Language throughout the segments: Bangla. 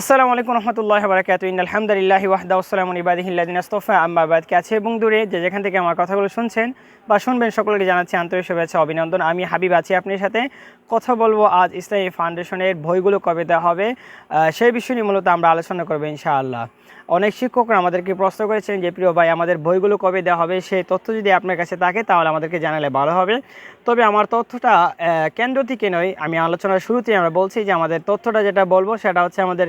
আসসালামু আলাইকুম রহমতুল্লাহ বারাকাতু ইন আলহামদুলিল্লাহি ওয়াহদা আসসালামু ইবাদিহিল্লাদিন আস্তফা। আম্মাবাদ কাছে এবং দূরে যে যেখান থেকে আমার কথাগুলো শুনছেন বা শুনবেন, সকলকে জানাচ্ছি আন্তরিক শুভেচ্ছা অভিনন্দন। আমি হাবিব আছি আপনার সাথে। কথা বলব আজ ইসলামী ফাউন্ডেশনের বইগুলো কবে দেওয়া হবে সেই বিষয় নিয়ে মূলত আমরা আলোচনা করব ইনশাআল্লাহ। অনেক শিক্ষকরা আমাদেরকে প্রশ্ন করেছেন যে, প্রিয় ভাই, আমাদের বইগুলো কবে দেওয়া হবে? সেই তথ্য যদি আপনার কাছে থাকে, তাহলে আমাদেরকে জানালে ভালো হবে। তবে আমার তথ্যটা কেন্দ্র থেকে নয়, আমি আলোচনার শুরুতেই আমরা বলছি যে, আমাদের তথ্যটা যেটা বলব, সেটা হচ্ছে আমাদের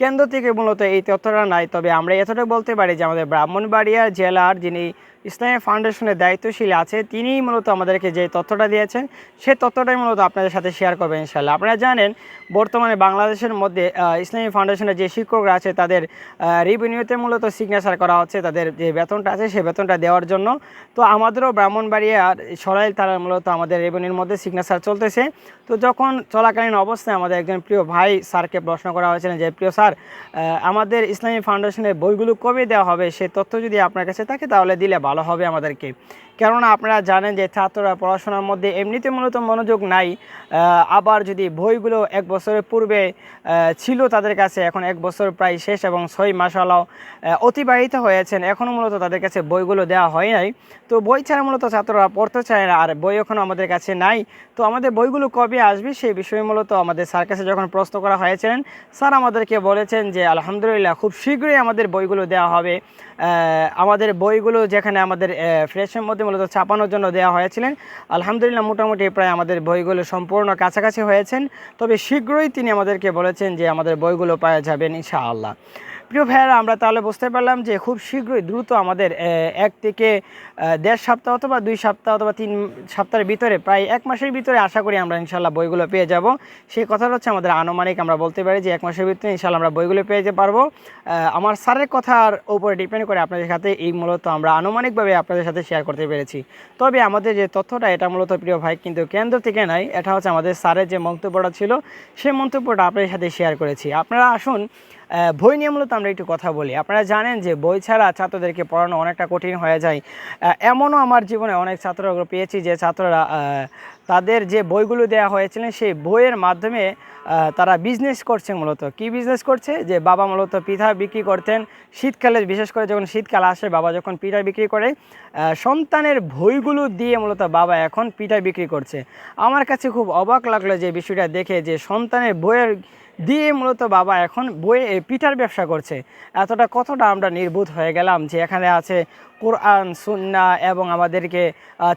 কেন্দ্র থেকে মূলত এই তথ্যটা নাই, তবে আমরা এতটা বলতে পারি যে আমাদের ব্রাহ্মণবাড়িয়া জেলার যিনি ইসলামী ফাউন্ডেশনের দায়িত্বশীল আছে, তিনিই মূলত আমাদেরকে যে তথ্যটা দিয়েছেন সেই তথ্যটাই মূলত আপনাদের সাথে শেয়ার করবেন ইনশাল্লাহ আপনারা জানেন, বর্তমানে বাংলাদেশের মধ্যে ইসলামী ফাউন্ডেশনের যে শিক্ষকরা আছে, তাদের রিভিনিউতে মূলত সিগনেচার করা হচ্ছে তাদের যে বেতনটা আছে সেই বেতনটা দেওয়ার জন্য। তো আমাদেরও ব্রাহ্মণবাড়িয়ার সরাইল তারা মূলত আমাদের রেভিনিউর মধ্যে সিগনেচার চলতেছে। তো যখন চলাকালীন অবস্থায় আমাদের একজন প্রিয় ভাই স্যারকে প্রশ্ন করা হয়েছিলেন যে, প্রিয় স্যার আহ, আমাদের ইসলামী ফাউন্ডেশনের বইগুলো কবে দেওয়া হবে সে তথ্য যদি আপনার কাছে থাকে তাহলে দিলে ভালো হবে আমাদেরকে। কেননা আপনারা জানেন যে ছাত্ররা পড়াশোনার মধ্যে এমনিতে মূলত মনোযোগ নাই আবার যদি বইগুলো এক বছরের পূর্বে ছিল তাদের কাছে এখন এক বছর প্রায় শেষ এবং ছয় মাসালাও অতিবাহিত হয়েছেন এখনও মূলত তাদের কাছে বইগুলো দেওয়া হয় নাই। তো বই ছাড়া মূলত ছাত্ররা পড়তে চায় না আর বই এখনও আমাদের কাছে নাই। তো আমাদের বইগুলো কবে আসবে সেই বিষয়ে মূলত আমাদের স্যার কাছে যখন প্রশ্ন করা হয়েছিলেন স্যার আমাদেরকে বলেছেন যে আলহামদুলিল্লাহ খুব শীঘ্রই আমাদের বইগুলো দেওয়া হবে। আমাদের বইগুলো যেখানে আমাদের ফ্রেশের মধ্যে মূলত ছাপানোর জন্য দেওয়া হয়েছিলেন, আলহামদুলিল্লাহ মোটামুটি প্রায় আমাদের বইগুলো সম্পূর্ণ কাছাকাছি হয়েছেন। তবে শীঘ্রই তিনি আমাদেরকে বলেছেন যে আমাদের বইগুলো পাওয়া যাবেন ইনশাআল্লাহ। প্রিয় ভাইয়ারা, আমরা তাহলে বুঝতে পারলাম যে খুব শীঘ্রই দ্রুত আমাদের এক থেকে দেড় সপ্তাহ অথবা দুই সপ্তাহ অথবা তিন সপ্তাহের ভিতরে, প্রায় এক মাসের ভিতরে আশা করি আমরা ইনশাল্লাহ বইগুলো পেয়ে যাব। সেই কথাটা হচ্ছে আমাদের আনুমানিক আমরা বলতে পারি যে এক মাসের ভিতরে ইনশাল্লাহ আমরা বইগুলো পেয়ে যেতে পারব। আমার স্যারের কথার উপরে ডিপেন্ড করে আপনাদের সাথে এই মূলত আমরা আনুমানিকভাবে আপনাদের সাথে শেয়ার করতে পেরেছি। তবে আমাদের যে তথ্যটা, এটা মূলত প্রিয় ভাই কিন্তু কেন্দ্র থেকে নাই, এটা হচ্ছে আমাদের স্যারের যে মন্তব্যটা ছিল, সেই মন্তব্যটা আপনাদের সাথে শেয়ার করেছি। আপনারা আসুন বই নিয়ে মূলত আমরা একটু কথা বলি। আপনারা জানেন যে বই ছাড়া ছাত্রদেরকে পড়ানো অনেকটা কঠিন হয়ে যায়। এমনও আমার জীবনে অনেক ছাত্র পেয়েছি যে ছাত্ররা তাদের যে বইগুলো দেওয়া হয়েছিলেন সেই বইয়ের মাধ্যমে তারা বিজনেস করছে মূলত। কি বিজনেস করছে? যে বাবা মূলত পিঠা বিক্রি করতেন শীতকালে বিশেষ করে যখন শীতকাল আসে বাবা যখন পিঠা বিক্রি করে সন্তানের বইগুলো দিয়ে মূলত বাবা এখন পিঠা বিক্রি করছে। আমার কাছে খুব অবাক লাগল যে বিষয়টা দেখে যে সন্তানের বইয়ের দিয়ে মূলত বাবা এখন বই এ, পিঠার ব্যবসা করছে। এতটা কতটা আমরা নির্বোধ হয়ে গেলাম যে এখানে আছে কোরআন, সুন্না এবং আমাদেরকে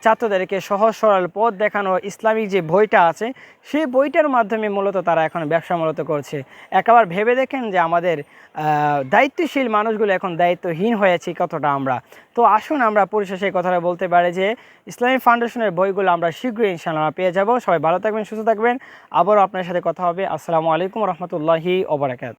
ছাত্রদেরকে সহজ সরল পথ দেখানো ইসলামিক যে বইটা আছে, সেই বইটার মাধ্যমে মূলত তারা এখন ব্যবসা মূলত করছে। একবার ভেবে দেখেন যে আমাদের দায়িত্বশীল মানুষগুলো এখন দায়িত্বহীন হয়েছি কতটা আমরা। তো আসুন আমরা পরিশেষে কথাটা বলতে পারি যে, ইসলামিক ফাউন্ডেশনের বইগুলো আমরা শীঘ্রই ইনশাআল্লাহ আমরা পেয়ে যাব। সবাই ভালো থাকবেন, সুস্থ থাকবেন। আবারও আপনার সাথে কথা হবে। আসসালামু আলাইকুম রহমতুল্লাহি ওবরাকাত